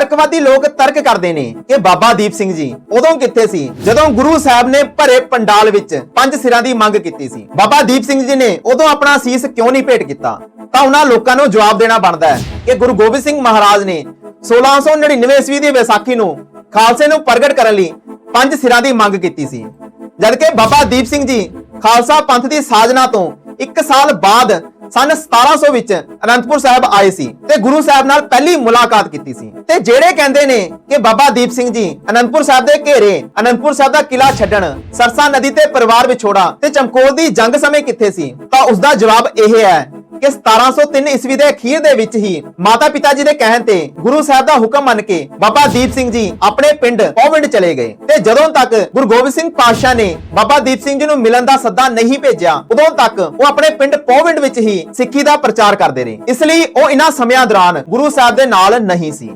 ਤਰਕਵਾਦੀ ਲੋਕ ਤਰਕ ਕਰਦੇ ਨੇ। ਕਿ ਬਾਬਾ ਦੀਪ ਸਿੰਘ ਜੀ, ਉਦੋਂ ਕਿੱਥੇ ਸੀ? ਜਦੋਂ ਗੁਰੂ ਸਾਹਿਬ ਨੇ ਭਰੇ ਪੰਡਾਲ ਵਿੱਚ ਪੰਜ ਸਿਰਾਂ ਦੀ ਮੰਗ ਕੀਤੀ ਸੀ। ਬਾਬਾ ਦੀਪ ਸਿੰਘ ਜੀ ਨੇ ਉਦੋਂ ਆਪਣਾ ਸੀਸ ਕਿਉਂ ਨਹੀਂ ਭੇਟ ਕੀਤਾ? ਤਾਂ ਉਹਨਾਂ ਲੋਕਾਂ ਨੂੰ ਜਵਾਬ ਦੇਣਾ ਬਣਦਾ ਹੈ ਕਿ ਗੁਰੂ ਗੋਬਿੰਦ ਸਿੰਘ ਮਹਾਰਾਜ ਨੇ 1699 ਈਸਵੀ ਦੀ ਵਿਸਾਖੀ ਨੂੰ ਖਾਲਸੇ ਨੂੰ ਪ੍ਰਗਟ ਕਰਨ ਲਈ ਪੰਜ ਸਿਰਾਂ ਦੀ ਮੰਗ ਕੀਤੀ ਸੀ। ਜਦਕਿ ਬਾਬਾ ਦੀਪ ਸਿੰਘ ਜੀ ਖਾਲਸਾ ਪੰਥ ਦੀ ਸਾਜਨਾ ਤੋਂ 1 ਸਾਲ ਬਾਅਦ ਸਨ 1700 ਵਿੱਚ ਅਨੰਦਪੁਰ ਸਾਹਿਬ ਆਏ ਸੀ ਤੇ ਗੁਰੂ ਸਾਹਿਬ ਨਾਲ ਪਹਿਲੀ ਮੁਲਾਕਾਤ ਕੀਤੀ ਸੀ। ਤੇ ਜਿਹੜੇ ਕਹਿੰਦੇ ਨੇ ਕਿ ਬਾਬਾ ਦੀਪ ਸਿੰਘ ਜੀ ਅਨੰਦਪੁਰ ਸਾਹਿਬ ਦੇ ਘੇਰੇ, ਅਨੰਦਪੁਰ ਸਾਹਿਬ ਦਾ ਕਿਲਾ ਛੱਡਣ, ਸਰਸਾ ਨਦੀ ਤੇ ਪਰਿਵਾਰ ਵਿਛੋੜਾ ਤੇ ਚਮਕੌਰ ਦੀ ਜੰਗ ਸਮੇਂ ਕਿੱਥੇ ਸੀ? ਤਾਂ ਉਸ ਦਾ ਜਵਾਬ ਇਹ ਹੈ ਕਿ 1703 ਈਸਵੀ ਦੇ ਅਖੀਰ ਦੇ ਵਿੱਚ ਹੀ ਮਾਤਾ ਪਿਤਾ ਜੀ ਦੇ ਕਹਿਣ ਤੇ ਗੁਰੂ ਸਾਹਿਬ ਦਾ ਹੁਕਮ ਮੰਨ ਕੇ ਬਾਬਾ ਦੀਪ ਸਿੰਘ ਜੀ ਆਪਣੇ ਪਿੰਡ ਪੌਵਿੰਡ ਚਲੇ ਗਏ। ਤੇ ਜਦੋਂ ਤੱਕ ਗੁਰੂ ਗੋਬਿੰਦ ਸਿੰਘ ਪਾਤਸ਼ਾਹ ਨੇ ਬਾਬਾ ਦੀਪ ਸਿੰਘ ਜੀ ਨੂੰ ਮਿਲਣ ਦਾ ਸੱਦਾ ਨਹੀਂ ਭੇਜਿਆ, ਉਦੋਂ ਤੱਕ ਉਹ ਆਪਣੇ ਪਿੰਡ ਪੌਵਿੰਡ ਵਿੱਚ ਹੀ ਸਿੱਖੀ ਦਾ ਪ੍ਰਚਾਰ ਕਰਦੇ ਰਹੇ। ਇਸ ਲਈ ਉਹ ਇਹਨਾਂ ਸਮਿਆਂ ਦੌਰਾਨ ਗੁਰੂ ਸਾਹਿਬ ਦੇ ਨਾਲ ਨਹੀਂ ਸੀ।